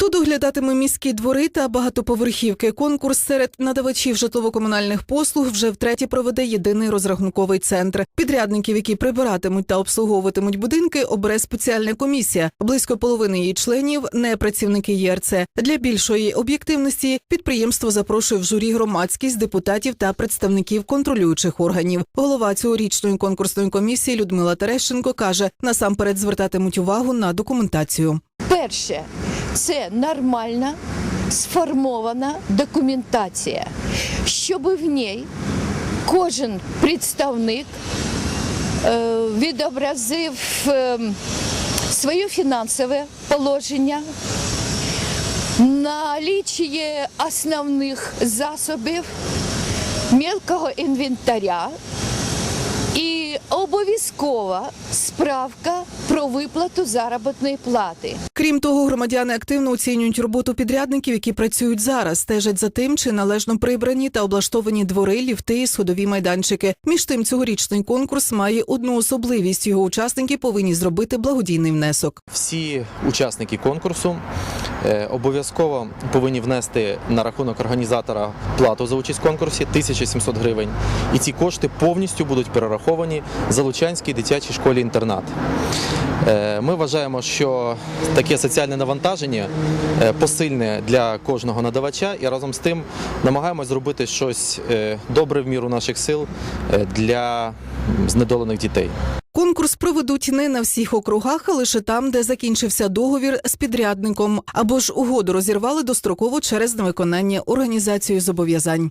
Хто доглядатиме міські двори та багатоповерхівки? Конкурс серед надавачів житлово-комунальних послуг вже втретє проведе єдиний розрахунковий центр. Підрядників, які прибиратимуть та обслуговуватимуть будинки, обере спеціальна комісія. Близько половини її членів не працівники ЄРЦ. Для більшої об'єктивності підприємство запрошує в журі громадськість, депутатів та представників контролюючих органів. Голова цьогорічної конкурсної комісії Людмила Терещенко каже: насамперед звертатимуть увагу на документацію. Перше, це нормальна сформована документація, щоб в ній кожен представник е, відобразив е, своє фінансове положення, налічує основних засобів, мелкого інвентаря обов'язкова справка про виплату заробітної плати. Крім того, громадяни активно оцінюють роботу підрядників, які працюють зараз, стежать за тим, чи належно прибрані та облаштовані двори, ліфти і сходові майданчики. Між тим, цьогорічний конкурс має одну особливість: його учасники повинні зробити благодійний внесок. Всі учасники конкурсу е, обов'язково повинні внести на рахунок організатора плату за участь в конкурсі 1700 гривень. І ці кошти повністю будуть перераховані Залучанській дитячій школі-інтернат. Е, Ми вважаємо, що таке соціальне навантаження е, посильне для кожного надавача, і разом з тим намагаємось зробити щось е, добре в міру наших сил для знедолених дітей. Конкурс проведуть не на всіх округах, а лише там, де закінчився договір з підрядником, або ж угоду розірвали достроково через невиконання організацією зобов'язань.